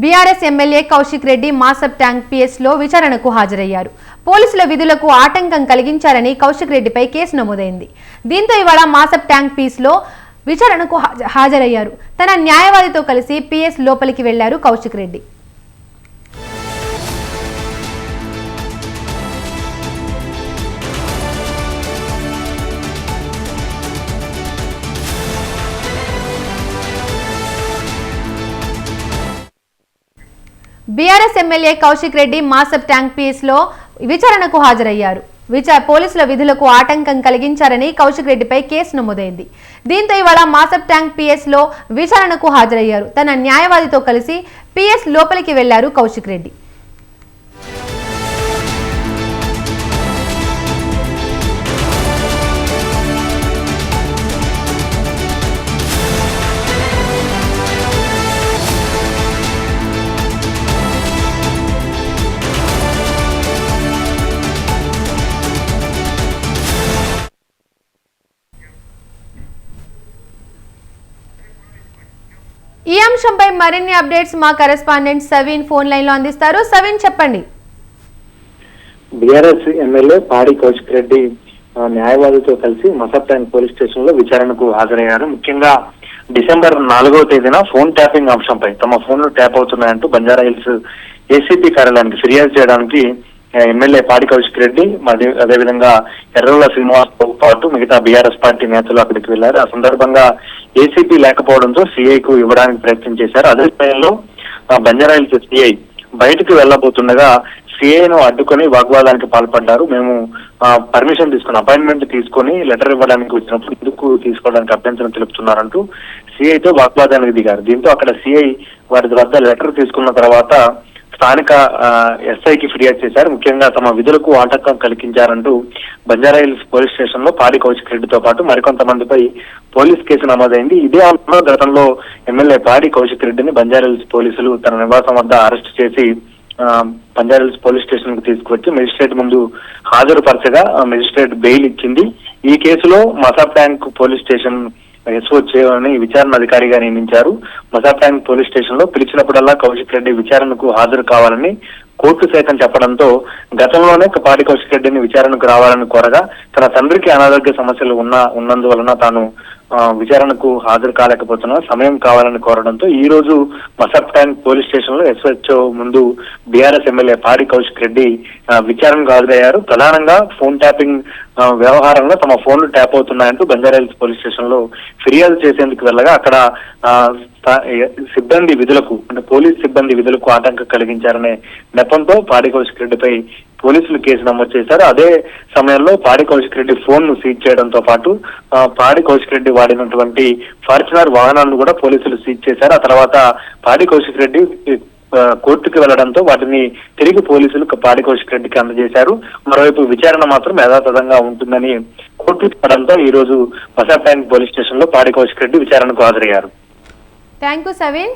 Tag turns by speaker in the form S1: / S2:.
S1: BRS MLA Kaushik Reddy Masab Tank పిఎస్లో విచారణకు హాజరయ్యారు. పోలీసుల విధులకు ఆటంకం కలిగించారని కౌశిక్ రెడ్డిపై కేసు నమోదైంది. దీంతో ఇవాళ మాసబ్ ట్యాంక్ పీస్లో విచారణకు హాజరయ్యారు. తన న్యాయవాదితో కలిసి పిఎస్ లోపలికి వెళ్ళారు Kaushik Reddy. BRS MLA Kaushik Reddy Masab Tank పీస్లో విచారణకు హాజరయ్యారు. విచా పోలీసుల విధులకు ఆటంకం కలిగించారని కౌశిక్ రెడ్డిపై కేసు నమోదైంది. దీంతో ఇవాళ మాసబ్ ట్యాంక్ పిఎస్లో విచారణకు హాజరయ్యారు. తన న్యాయవాదితో కలిసి పిఎస్ లోపలికి వెళ్ళారు కౌశిక్ రెడ్డి. ఈ అంశంపై మరిన్ని అప్డేట్స్ మా కరెస్పాండెంట్ సవీన్ ఫోన్ లైన్లో అందిస్తారు. సవీన్ చెప్పండి.
S2: బీఆర్ఎస్ ఎమ్మెల్యే పాడి కౌశిక్ రెడ్డి న్యాయవాదితో కలిసి మసబ్ పోలీస్ స్టేషన్లో విచారణకు హాజరయ్యారు. ముఖ్యంగా డిసెంబర్ నాలుగవ తేదీన ఫోన్ ట్యాపింగ్ అంశంపై తమ ఫోన్లు ట్యాప్ అవుతున్నాయంటూ బంజారా హిల్స్ ఏసీపీ కార్యాలయానికి ఫిర్యాదు చేయడానికి ఎమ్మెల్యే పాడి కౌశిక్ రెడ్డి మరి అదేవిధంగా ఎర్రల శ్రీనివాస్తో పాటు మిగతా బీఆర్ఎస్ పార్టీ నేతలు అక్కడికి వెళ్ళారు ఆ సందర్భంగా ఏసీపీ లేకపోవడంతో సిఐకు ఇవ్వడానికి ప్రయత్నం చేశారు. అదే సమయంలో బంజారాయిల్స్ సిఐ బయటకు వెళ్ళబోతుండగా సిఐను అడ్డుకొని వాగ్వాదానికి పాల్పడ్డారు. మేము పర్మిషన్ తీసుకుని అపాయింట్మెంట్ తీసుకొని లెటర్ ఇవ్వడానికి వచ్చినప్పుడు ఎందుకు తీసుకోవడానికి అభ్యంతరం తెలుపుతున్నారంటూ సిఐతో వాగ్వాదానికి దిగారు. దీంతో అక్కడ సిఐ వారి వద్ద లెటర్ తీసుకున్న తర్వాత స్థానిక ఎస్ఐకి ఫిర్యాదు చేశారు. ముఖ్యంగా తమ విధులకు ఆటంకం కలిగించారంటూ బంజారా హిల్స్ పోలీస్ స్టేషన్లో పాడి కౌశిక్ రెడ్డితో పాటు మరికొంతమందిపై పోలీస్ కేసు నమోదైంది. ఇదే అంశంలో గతంలో ఎమ్మెల్యే పాడి కౌశిక్ రెడ్డిని బంజారాహిల్స్ పోలీసులు తన నివాసం వద్ద అరెస్ట్ చేసి బంజారాహిల్స్ బంజారా పోలీస్ స్టేషన్కు తీసుకువచ్చి మెజిస్ట్రేట్ ముందు హాజరుపరచగా మెజిస్ట్రేట్ బెయిల్ ఇచ్చింది. ఈ కేసులో Masab Tank police station SO చేయాలని విచారణ అధికారిగా నియమించారు. మసాబ్ పోలీస్ స్టేషన్లో పిలిచినప్పుడల్లా కౌశిక్ రెడ్డి విచారణకు హాజరు కావాలని కోర్టు సైతం చెప్పడంతో గతంలోనే పాడి కౌశిక్ రెడ్డిని విచారణకు రావాలని కోరగా తన తండ్రికి అనారోగ్య సమస్యలు ఉన్న ఉన్నందువలన తాను విచారణకు హాజరు కాలేకపోతున్నా సమయం కావాలని కోరడంతో ఈ రోజు మసబ్ పోలీస్ స్టేషన్లో ఎస్హెచ్ఓ ముందు బీఆర్ఎస్ ఎమ్మెల్యే పాడి కౌశిక్ రెడ్డి విచారణకు హాజరయ్యారు. ప్రధానంగా ఫోన్ ట్యాపింగ్ వ్యవహారంలో తమ ఫోన్లు ట్యాప్ అవుతున్నాయంటూ బంజారాహిల్స్ పోలీస్ స్టేషన్లో ఫిర్యాదు చేసేందుకు వెళ్ళగా అక్కడ సిబ్బంది విధులకు అంటే పోలీస్ సిబ్బంది విధులకు ఆటంకం కలిగించారనే నెపంతో పాడి కౌశిక్ రెడ్డిపై పోలీసులు కేసు నమోదు చేశారు. అదే సమయంలో పాడి కౌశిక్ రెడ్డి ఫోన్ను సీజ్ చేయడంతో పాటు పాడి కౌశిక్ రెడ్డి వాడినటువంటి ఫార్చునర్ వాహనాలను కూడా పోలీసులు సీజ్ చేశారు. ఆ తర్వాత పాడి కౌశిక్ రెడ్డి కోర్టుకు వెళ్ళడంతో వాటిని తిరిగి పోలీసులు పాడి కౌశిక్ రెడ్డికి అందజేశారు. మరోవైపు విచారణ మాత్రం యథాతథంగా ఉంటుందని కోర్టు చెప్పడంతో ఈ రోజు మసాబ్ పోలీస్ స్టేషన్లో పాడి కౌశిక్ రెడ్డి విచారణకు హాజరయ్యారు.
S1: Thank you Saveen